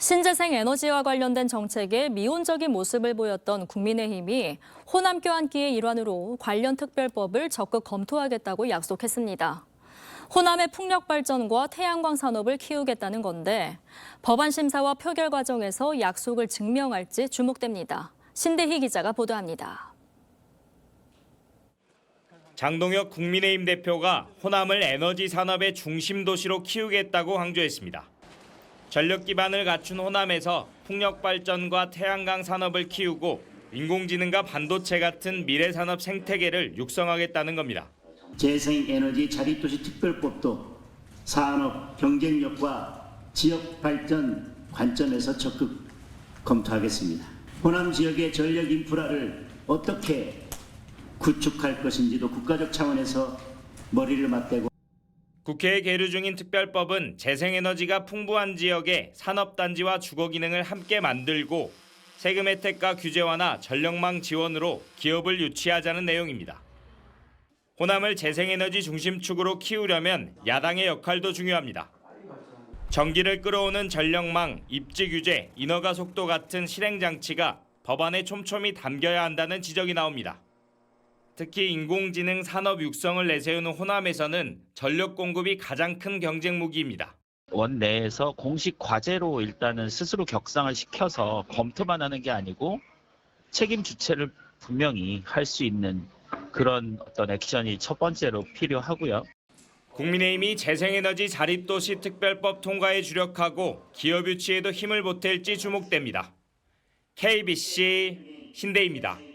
신재생 에너지와 관련된 정책에 미온적인 모습을 보였던 국민의힘이 호남 껴안기의 일환으로 관련 특별법을 적극 검토하겠다고 약속했습니다. 호남의 풍력 발전과 태양광 산업을 키우겠다는 건데 법안 심사와 표결 과정에서 약속을 증명할지 주목됩니다. 신대희 기자가 보도합니다. 장동혁 국민의힘 대표가 호남을 에너지 산업의 중심 도시로 키우겠다고 강조했습니다. 전력 기반을 갖춘 호남에서 풍력 발전과 태양광 산업을 키우고 인공지능과 반도체 같은 미래 산업 생태계를 육성하겠다는 겁니다. 재생에너지 자립도시 특별법도 산업 경쟁력과 지역 발전 관점에서 적극 검토하겠습니다. 호남 지역의 전력 인프라를 어떻게 구축할 것인지도 국가적 차원에서 머리를 맞대고 국회에 계류 중인 특별법은 재생에너지가 풍부한 지역에 산업단지와 주거 기능을 함께 만들고 세금 혜택과 규제 완화, 전력망 지원으로 기업을 유치하자는 내용입니다. 호남을 재생에너지 중심축으로 키우려면 야당의 역할도 중요합니다. 전기를 끌어오는 전력망, 입지 규제, 인허가 속도 같은 실행 장치가 법안에 촘촘히 담겨야 한다는 지적이 나옵니다. 특히 인공지능 산업 육성을 내세우는 호남에서는 전력 공급이 가장 큰 경쟁 무기입니다. 원 내에서 공식 과제로 일단은 스스로 격상을 시켜서 검토만 하는 게 아니고 책임 주체를 분명히 할 수 있는 그런 어떤 액션이 첫 번째로 필요하고요. 국민의힘이 재생에너지 자립도시 특별법 통과에 주력하고 기업 유치에도 힘을 보탤지 주목됩니다. KBC 신대입니다.